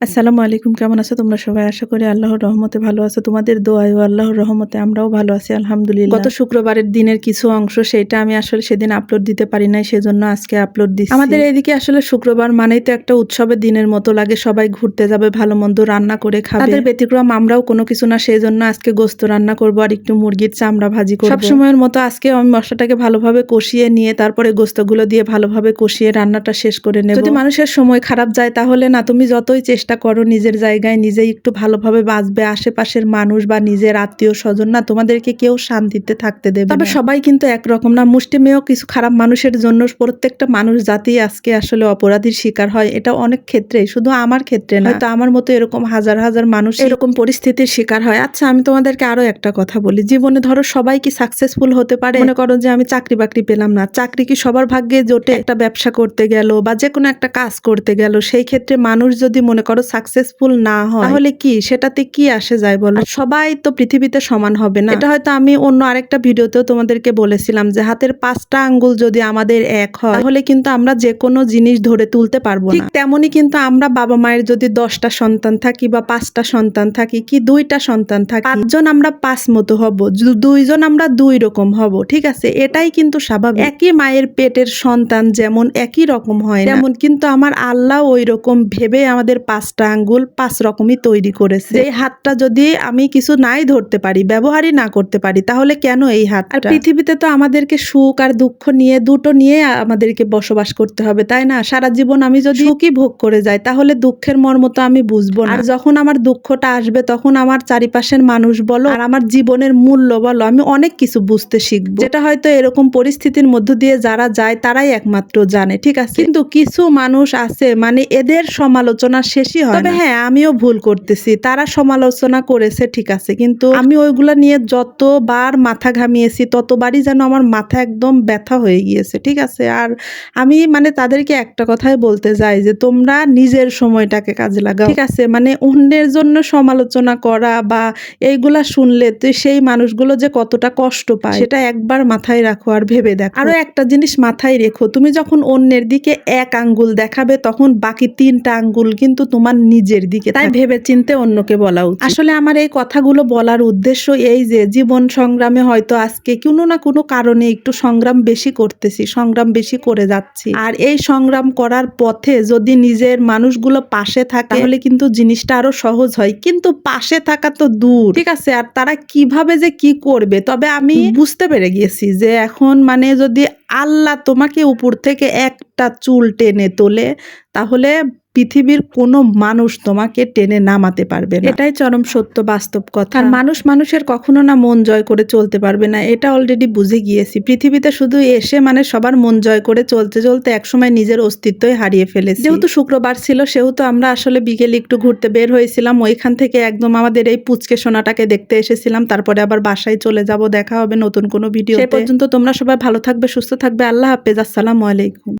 আসসালামু আলাইকুম কেমন আছো তোমরা সবাই? আশা করি আল্লাহর রহমতে ভালো আছো। তোমাদের দোয়ায় ও আল্লাহর রহমতে আমরাও ভালো আছি আলহামদুলিল্লাহ। গত শুক্রবারের দিনের কিছু অংশ সেটা আমি আসলে সেদিন আপলোড দিতে পারি নাই সেজন্য আজকে আপলোড দিচ্ছি আমাদের এদিকে আসলে শুক্রবার মানেই তো একটা উৎসবের দিনের মতো লাগে সবাই ঘুরতে যাবে ভালো মন্দ রান্না করে খাবে। তাদের ব্যতিক্রম আমরাও কোনো কিছু না সেই জন্য আজকে গোস্ত রান্না করব আর একটু মুরগির চামড়া ভাজি করব। সব সময়ের মতো আজকে আমি মশলাটাকে ভালোভাবে কষিয়ে নিয়ে তারপরে গোস্তগুলো দিয়ে ভালোভাবে কষিয়ে রান্নাটা শেষ করে নেব। যদি মানুষের সময় খারাপ যায় তাহলে না তুমি যতই চেষ্টা করো নিজের জায়গায় নিজেই একটু ভালোভাবে বাঁচবে আশেপাশের মানুষ বা নিজের আত্মীয় স্বজন না তোমাদেরকে কেউ শান্তিতে থাকতে দেবে তবে সবাই কিন্তু একরকম না মুষ্টিমেয় কিছু খারাপ মানুষের জন্য প্রত্যেকটা মানুষ জাতি আজকে আসলে অপরাধীর শিকার হয় এটা অনেক ক্ষেত্রে শুধু আমার ক্ষেত্রে না। তো আমার মতো এরকম হাজার হাজার মানুষ এরকম পরিস্থিতির শিকার হয়। আচ্ছা আমি তোমাদেরকে আরও একটা কথা বলি জীবনে ধরো সবাই কি সাকসেসফুল হতে পারে? মনে করো যে আমি চাকরি বাকরি পেলাম না চাকরি কি সবার ভাগ্যে জোটে? একটা ব্যবসা করতে গেল বা যে কোনো একটা কাজ করতে গেল সেই ক্ষেত্রে মানুষ যদি মনে করো সাকসেসফুল না হয় তাহলে কি? সেটাতে কি আসে যায় বলো? সবাই তো পৃথিবীতে সমান হবে না। এটা হয়তো আমি অন্য আরেকটা ভিডিওতেও তোমাদেরকে বলেছিলাম যে হাতের পাঁচটা আঙ্গুল যদি আমাদের এক হয় তাহলে কিন্তু আমরা যে কোনো জিনিস ধরে তুলতে পারব ঠিক তেমনই কিন্তু আমরা বাবা মায়ের যদি দশটা সন্তান থাকি বা পাঁচটা সন্তান থাকি কি দুইটা সন্তান থাকি? পাঁচজন আমরা পাঁচ মতো হব দুইজন আমরা দুই রকম হব ঠিক আছে? এটাই কিন্তু স্বাভাবিক। একই মায়ের পেটের সন্তান যেমন একই রকম হয় তেমন। কিন্তু আমার আল্লাহ ওই রকম ভেবে আমাদের পাঁচটা আঙ্গুল পাঁচ রকমই তৈরি করেছে। এই হাতটা যদি আমি কিছু নাই ধরতে পারি, ব্যবহারই না করতে পারি, তাহলে কেন এই হাত আর পৃথিবীতে তো আমাদেরকে সুখ আর দুঃখ নিয়ে, দুটো নিয়ে আমাদেরকে বসবাস করতে হবে, তাই না? সারা জীবন আমি যদি সুখই ভোগ করে যাই, তাহলে দুঃখের মর্ম তো আমি বুঝব না। যখন আমার দুঃখটা আসবে, তখন আমার চারিপাশের মানুষ বলো, আর আমার জীবনের মূল্য বলো, আমি অনেক কিছু বুঝতে শিখব। যেটা হয়তো এরকম পরিস্থিতির মধ্য দিয়ে যারা যায়, তারাই একমাত্র জানে, ঠিক আছে? কিন্তু কিছু মানুষ আছে মানে এদের সমালোচনা শেষই হয় তবে হ্যাঁ আমিও ভুল করতেছি। তারা সমালোচনা করেছে ঠিক আছে। কিন্তু আমি ওইগুলা নিয়ে যতবার মাথা ঘামিয়েছি ততবারই যেন আমার মাথা একদম ব্যথা হয়ে গিয়েছে ঠিক আছে? আর আমি মানে তাদেরকে একটা কথাই বলতে যাই যে তোমরা নিজের সময়টাকে কাজে লাগাও। ঠিক আছে? মানে অন্যের জন্য সমালোচনা করা বা এইগুলা শুনলে তো সেই মানুষগুলো যে কতটা কষ্ট পায় সেটা একবার মাথায় রাখো আর ভেবে দেখো। আরও একটা জিনিস মাথায় রেখো তুমি যখন অন্যের দিকে এক আঙ্গুল দেখাবে তখন বাকি তিনটা আঙ্গুল কিন্তু তোমার নিজের দিকে তাই ভেবে চিনতে অন্যকে বলা উচিত। আসলে আমার এই কথাগুলো বলার উদ্দেশ্য এই যে জীবন সংগ্রামে হয়তো আজকে কোনো না কোনো কারণে একটু সংগ্রাম বেশি করতেছি সংগ্রাম বেশি করে যাচ্ছি। আর এই সংগ্রাম করার পথে যদি নিজের মানুষগুলো পাশে থাকে তাহলে কিন্তু জিনিসটা আরও সহজ হয়। কিন্তু পাশে থাকা তো দূর। ঠিক আছে আর তারা কীভাবে যে কি করবে? তবে আমি বুঝতে পেরে গিয়েছি যে এখন মানে যদি আল্লাহ তোমাকে উপর থেকে একটা চুল টেনে তোলে তাহলে পৃথিবীর কোনো মানুষ তোমাকে টেনে নামাতে পারবে না। এটাই চরম সত্য বাস্তব কথা। আর মানুষ মানুষের কখনো না মন জয় করে চলতে পারবে না এটা অলরেডি বুঝে গিয়েছি। পৃথিবীতে শুধু এসে মানে সবার মন জয় করে চলতে চলতে একসময় নিজের অস্তিত্বই হারিয়ে ফেলেছি। যেহেতু শুক্রবার ছিল সেহেতু আমরা আসলে বিকেলে একটু ঘুরতে বের হয়েছিলাম। ওইখান থেকে একদম আমাদের এই পুচকে সোনাটাকে দেখতে এসেছিলাম। তারপরে আবার বাসায় চলে যাব দেখা হবে নতুন কোনো ভিডিও পর্যন্ত তোমরা সবাই ভালো থাকবে সুস্থ থাকবে। আল্লাহ হাফেজ আসসালামু আলাইকুম।